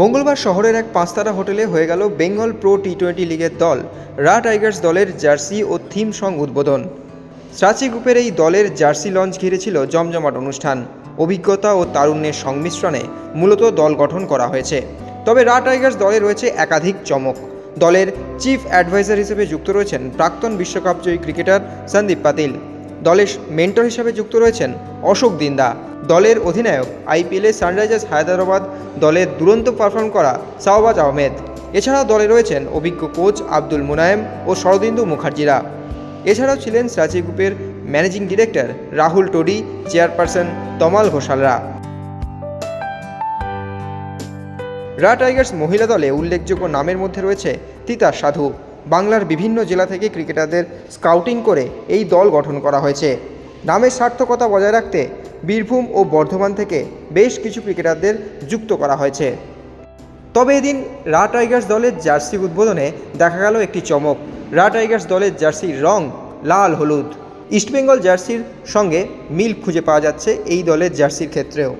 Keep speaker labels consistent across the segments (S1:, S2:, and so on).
S1: মঙ্গলবার শহরের এক পাঁচতারা হোটেলে হয়ে গেল বেঙ্গল প্রো টি টোয়েন্টি লিগের দল, রা টাইগার্স দলের জার্সি ও থিম সং উদ্বোধন। সাচি গ্রুপের এই দলের জার্সি লঞ্চ ঘিরেছিল জমজমাট অনুষ্ঠান। অভিজ্ঞতা ও তারুণ্যের সংমিশ্রণে মূলত দল গঠন করা হয়েছে। তবে রা টাইগার্স দলে রয়েছে একাধিক চমক। দলের চিফ অ্যাডভাইজার হিসেবে যুক্ত রয়েছেন প্রাক্তন বিশ্বকাপ জয়ী ক্রিকেটার সন্দীপ পাতিল। দলের মেন্টর হিসাবে যুক্ত রয়েছেন অশোক দিন্দা। দলের অধিনায়ক আইপিএলে সানরাইজার্স হায়দ্রাবাদ দলের দুরন্ত পারফর্ম করা শাহবাজ আহমেদ। এছাড়াও দলে রয়েছেন অভিজ্ঞ কোচ আব্দুল মুনায়েম ও শরদিন্দু মুখার্জিরা। এছাড়াও ছিলেন সাচি গ্রুপের managing director Rahul Todi, chairperson Tamal ঘোষালরা। রা টাইগার্স মহিলা দলে উল্লেখযোগ্য নামের মধ্যে রয়েছে তিতাস সাধু। বাংলার বিভিন্ন জেলা থেকে ক্রিকেটারদের স্কাউটিং করে এই দল গঠন করা হয়েছে। নামের সার্থকতা বজায় রাখতে বীরভূম ও বর্ধমান থেকে বেশ কিছু ক্রিকেটারদের যুক্ত করা হয়েছে। তবে এদিন রা টাইগার্স দলের জার্সি উদ্বোধনে দেখা গেল একটি চমক। রা টাইগার্স দলের জার্সির রং লাল হলুদ। ইস্টবেঙ্গল জার্সির সঙ্গে মিল খুঁজে পাওয়া যাচ্ছে এই দলের জার্সির ক্ষেত্রেও।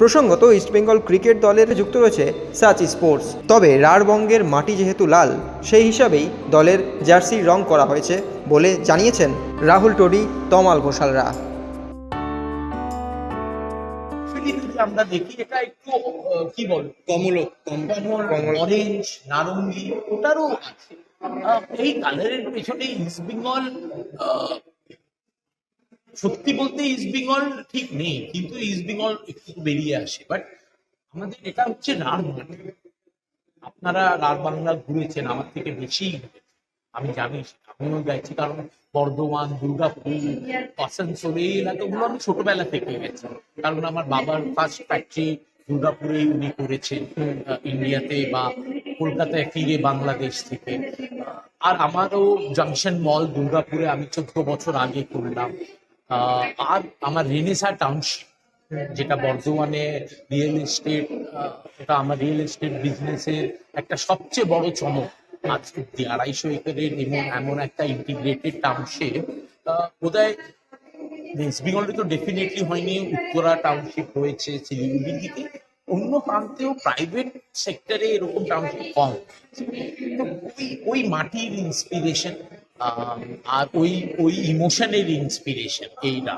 S1: প্রসঙ্গত ইস্টবেঙ্গল ক্রিকেট দলের যুক্ত রয়েছে সাচ স্পোর্টস। তবে রাঢ়বঙ্গের মাটি যেহেতু লাল সেই হিসাবেই দলের জার্সির রং করা হয়েছে বলে জানিয়েছেন রাহুল টোডি তমাল ঘোষালরা।
S2: আমরা দেখি এটা একটু কি বল
S3: কমল
S2: কমল। অরেঞ্জ নারঙ্গি ওটারও আছে। এই কালারের পেছনে ইস্ট বেঙ্গল সত্যি বলতে ইস্ট বেঙ্গল ঠিক নেই, কিন্তু ইস্ট বেঙ্গল একটু বেরিয়ে আসে। বাট আমাদের এটা হচ্ছে রাঢ় মাটি আপনারা রাঢ় বাংলা ঘুরেছেন, আমার থেকে বেশি আমি জানি, আমিও গেছি, কারণ বর্ধমান, দুর্গাপুর আসানসোল এই এলাকাগুলো আমি ছোটবেলা থেকে গেছি। কারণ আমার বাবার ফার্স্ট ফ্যাক্টরি দুর্গাপুরে উনি করেছেন ইন্ডিয়াতে বা কলকাতায় ফিরে বাংলাদেশ থেকে। আর আমারও জাংশন মল দুর্গাপুরে আমি চোদ্দ বছর আগে করলাম। আর আমার রেনেসা টাউনশিপ, যেটা বর্ধমানে রিয়েল এস্টেট এটা আমার রিয়েল এস্টেট বিজনেসের একটা সবচেয়ে বড় চমক। আজ অব্দি আড়াইশো একরের এমন এমন একটা ইন্টিগ্রেটেড টাউনশিপ বোধহয় ওয়েস্ট বেঙ্গলে তো ডেফিনেটলি হয়নি, উত্তরা টাউনশিপ হয়েছে শিলিগুড়ির দিকে। অন্য প্রান্তেও প্রাইভেট সেক্টরে এরকম টাউনশিপ কম। ওই ওই মাটির ইন্সপিরেশন আর ওই ওই ইমোশনের ইন্সপিরেশন এইটা।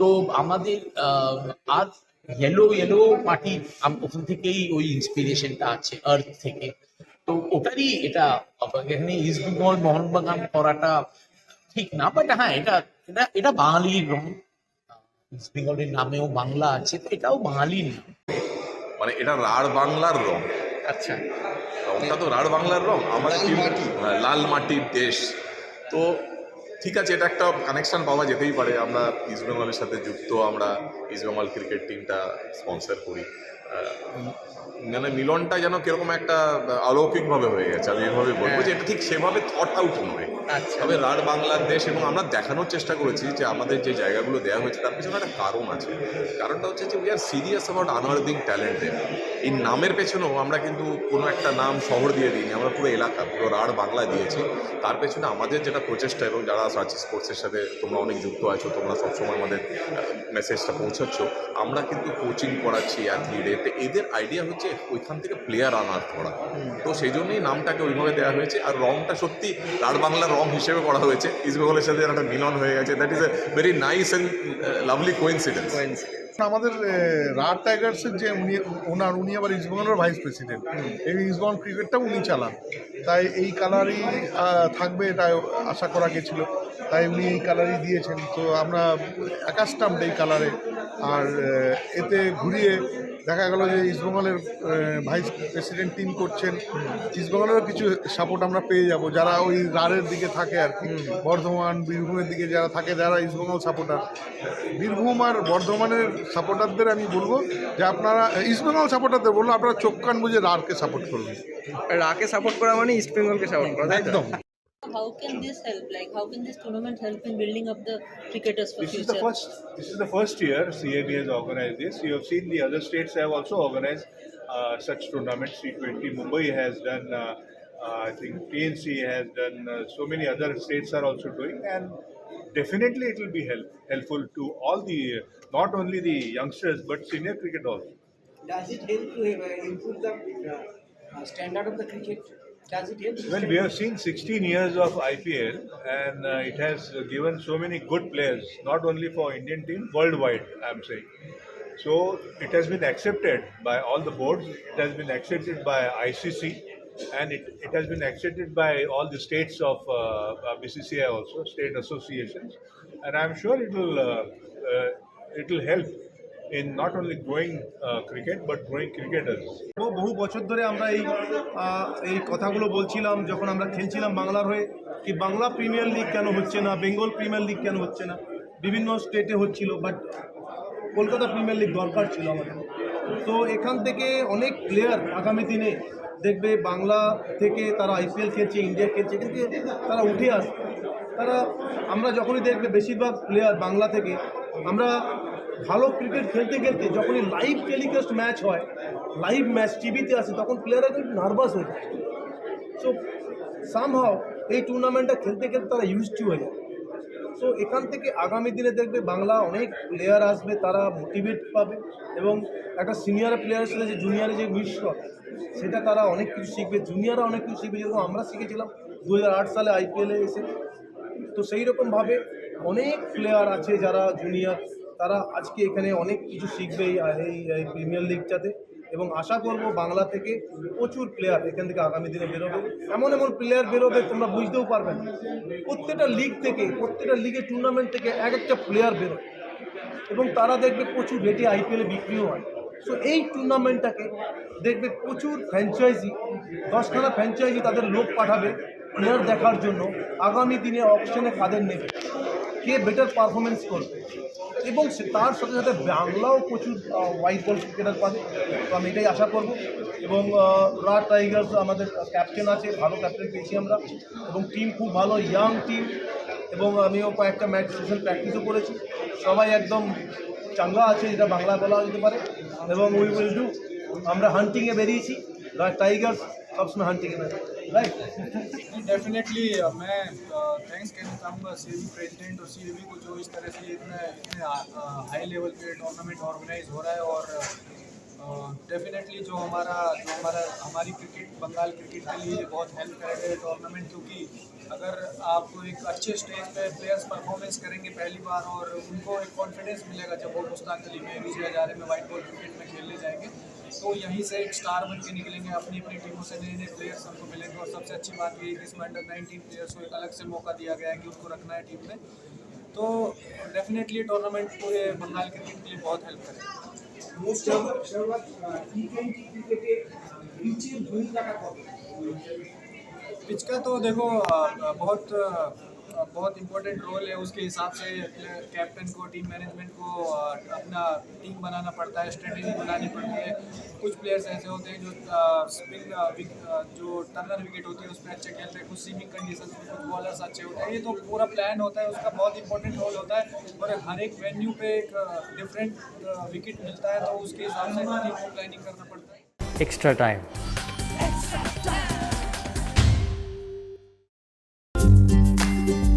S2: তো আমাদের আহ, আর ইয়েলো ইয়েলো মাটি ওখান থেকেই ওই ইন্সপিরেশনটা আছে আর্থ থেকে। তো ওটারই এটা এখানে ইস্ট বেঙ্গল মোহনবাগান করাটা ঠিক না বাট হ্যাঁ এটা এটা এটা বাঙালির রং। ইস্ট বেঙ্গলের নামেও বাংলা আছে তো এটাও বাঙালির নাম।
S4: মানে এটা রাঢ় বাংলার রং।
S3: আচ্ছা।
S4: রংটা তো রাঢ় বাংলার রং।
S3: মাটি।
S4: হ্যাঁ, লাল মাটির দেশ। তো ঠিক আছে, এটা একটা কানেকশান পাওয়া যেতেই পারে। আমরা ইস্ট সাথে যুক্ত, আমরা ইস্ট ক্রিকেট টিমটা স্পন্সার করি। মানে মিলনটা যেন কীরকম একটা অলৌকিকভাবে হয়ে গেছে। আমি এভাবে বলব যে এটা ঠিক সেভাবে থট আউট নয়।
S3: আচ্ছা।
S4: তবে রাঢ় বাংলার দেশ এবং আমরা দেখানোর চেষ্টা করেছি যে আমাদের যে জায়গাগুলো দেওয়া হয়েছে তার পিছনে একটা কারণ আছে। কারণটা হচ্ছে যে we are serious about unearthing talent এই নামের পেছনেও আমরা কিন্তু কোনো একটা নাম শহর দিয়ে দিইনি আমরা পুরো এলাকা পুরো রাঢ় বাংলা দিয়েছি। তার পেছনে আমাদের যেটা প্রচেষ্টা এবং যারা সার্চ স্পোর্টসের সাথে তোমরা অনেক যুক্ত আছো তোমরা সবসময় আমাদের মেসেজটা পৌঁছাচ্ছ আমরা কিন্তু কোচিং করাচ্ছি অ্যাথলিট এতে এদের আইডিয়া হচ্ছে ওইখান থেকে প্লেয়ার আনার করা। তো সেই জন্যই নামটাকে ওইভাবে দেওয়া হয়েছে। আর রংটা সত্যি রাঢ় বাংলার রং হিসেবে করা হয়েছে। ইস্টবেঙ্গলের সাথে একটা মিলন হয়ে গেছে। That is a very nice and lovely coincidence
S5: আমাদের রার টাইগার্সের যে উনি, ওনার, উনি আবার ইস্টবেঙ্গলের ভাইস প্রেসিডেন্ট এই ইস্টবেঙ্গল ক্রিকেটটা উনি চালান। তাই এই কালারই থাকবে এটা আশা করা গেছিল। তাই উনি এই কালারই দিয়েছেন। তো আমরা একাস্টাম্প এই কালারে আর এতে ঘুরিয়ে দেখা গেল যে ইস্টবেঙ্গলের ভাইস প্রেসিডেন্ট টিম করছেন। ইস্টবেঙ্গলেরও কিছু সাপোর্ট আমরা পেয়ে যাব। যারা ওই রারের দিকে থাকে আর কি বর্ধমান বীরভূমের দিকে যারা থাকে যারা ইস্টবেঙ্গল সাপোর্টার বীরভূম আর বর্ধমানের সাপোর্টারদের আমি বলব যে আপনারা ইস্টবেঙ্গল সাপোর্টারদের বলব আপনারা চোখ কান বুঝে রারকে সাপোর্ট করবেন
S1: রাকে সাপোর্ট করা মানে ইস্ট বেঙ্গলকে সাপোর্ট করা
S5: একদম।
S6: How can this help? Like, how can this tournament help in building up the cricketers for
S7: This is the first. This is the first year CAB has organized this. You have seen the other states have also organized uh, such tournaments. T20 Mumbai has done. Uh, uh, I think PNC has done. Uh, so many other states are also doing, and definitely it will be help, helpful to all the not only the youngsters but senior cricket also.
S3: Does it help to uh, improve the uh, standard of the cricket? Does it help?
S7: Well, we have seen 16 years of IPL, and uh, it has given so many good players, not only for Indian team, worldwide. I'm saying. So it has been accepted by all the boards. It has been accepted by ICC, and it, it has been accepted by all the states of uh, uh, BCCI also, state associations, and I'm sure it will uh, uh, it will help in not only growing uh, cricket but growing cricketers.
S8: বহু বছর ধরে আমরা এই এই কথাগুলো বলছিলাম যখন আমরা খেলছিলাম বাংলার হয়ে কি বাংলা প্রিমিয়ার লিগ কেন হচ্ছে না বেঙ্গল প্রিমিয়ার লিগ কেন হচ্ছে না বিভিন্ন স্টেটে হচ্ছিল বাট কলকাতা প্রিমিয়ার লিগ দরকার ছিল আমাদের তো এখান থেকে অনেক প্লেয়ার আগামী দিনে দেখবে বাংলা থেকে তারা আইপিএল খেলছে ইন্ডিয়া খেলছে কিন্তু তারা উঠে আসবে তারা আমরা যখনই দেখবে বেশিরভাগ প্লেয়ার বাংলা থেকে আমরা ভালো ক্রিকেট খেলতে খেলতে যখনই লাইভ টেলিকাস্ট ম্যাচ হয় লাইভ ম্যাচ টিভিতে আসে, তখন প্লেয়াররা কিন্তু নার্ভাস হয়ে যায়। সো সামহাও এই টুর্নামেন্টটা খেলতে খেলতে তারা ইউজ টু হয়ে যায়। সো এখান থেকে আগামী দিনে দেখবে বাংলা অনেক প্লেয়ার আসবে, তারা মোটিভেট পাবে এবং একটা সিনিয়র প্লেয়ারের সাথে যে জুনিয়রে যে মিশ্রণ, সেটা তারা অনেক কিছু শিখবে। জুনিয়ররা অনেক কিছু শিখবে, যেরকম আমরা শিখেছিলাম দু হাজার আট সালে আইপিএলে এসে। তো সেই রকমভাবে অনেক প্লেয়ার আছে যারা জুনিয়র তারা আজকে এখানে অনেক কিছু শিখবে এই এই প্রিমিয়ার লিগটাতে এবং আশা করব বাংলা থেকে প্রচুর প্লেয়ার এখান থেকে আগামী দিনে বেরোবে। এমন এমন প্লেয়ার বেরোবে তোমরা বুঝতেও পারবে না। প্রত্যেকটা লিগ থেকে, প্রত্যেকটা লিগের টুর্নামেন্ট থেকে এক একটা প্লেয়ার বেরোয় এবং তারা দেখবে প্রচুর রেটে আইপিএলে বিক্রিও হয়। সো এই টুর্নামেন্টটাকে দেখবে প্রচুর ফ্র্যাঞ্চাইজি দশখানা ফ্র্যাঞ্চাইজি তাদের লোক পাঠাবে প্লেয়ার দেখার জন্য। আগামী দিনে অপশনে কাদের নেবে? কে বেটার পারফরমেন্স করবে? এবং তার সাথে সাথে বাংলাও প্রচুর হোয়াইট বল ক্রিকেটার পাবে তো আমি এটাই আশা করব। এবং রা টাইগার্স আমাদের ক্যাপ্টেন আছে, ভালো ক্যাপ্টেন পেয়েছি আমরা। এবং টিম খুব ভালো ইয়াং টিম এবং আমিও কয়েকটা ম্যাচ সেশন প্র্যাকটিসও করেছি। সবাই একদম চাঙ্গা আছে, যেটা বাংলা বলা যেতে পারে। এবং উই উইল ডু আমরা হান্টিংয়ে বেরিয়েছি। টাইগার্স সবসময় হান্টিংয়ে বেরিয়ে राइट
S9: डेफिनेटली uh, मैं uh, थैंक्स कहना चाहूँगा सी प्रेसिडेंट और सी को जो इस तरह से इतने इतने हाई लेवल पे टूर्नामेंट ऑर्गेनाइज हो रहा है और uh, डेफिनेटली जो हमारा जो हमारा, हमारी क्रिकेट बंगाल क्रिकेट के लिए बहुत हेल्प करेगा टूर्नामेंट क्योंकि अगर आप एक अच्छे स्टेज पे प्लेयर्स परफॉर्मेंस करेंगे पहली बार और उनको एक कॉन्फिडेंस मिलेगा जब वो मुस्ताक अली में, विजय हजारे में वाइट बॉल क्रिकेट में खेलने जाएँगे तो यहीं से एक स्टार बन के निकलेंगे अपनी अपनी टीमों से नए नए प्लेयर्स हमको मिलेंगे। और सबसे अच्छी बात ये है कि इसमें अंडर नाइनटीन प्लेयर्स को एक अलग से मौका दिया गया है कि उनको रखना है टीम में। तो डेफिनेटली टूर्नामेंट को ये बंगाल क्रिकेट के लिए बहुत हेल्प करेगा। पिच का तो देखो बहुत बहुत इम्पोर्टेंट रोल है। उसके हिसाब से कैप्टन को टीम मैनेजमेंट को अपना टीम बनाना पड़ता है स्ट्रेटेजी बनानी पड़ती है। कुछ प्लेयर्स ऐसे होते हैं जो स्पिन जो टर्नर विकेट होती है उस पर अच्छे खेलते हैं कुछ सीमिंग कंडीशन में कुछ बॉलर्स अच्छे होते हैं। ये तो पूरा प्लान होता है उसका बहुत इंपॉर्टेंट रोल होता है। और हर एक वेन्यू पे एक डिफरेंट विकेट मिलता है तो उसके हिसाब से टीम को प्लानिंग करना पड़ता है।
S10: Extra time.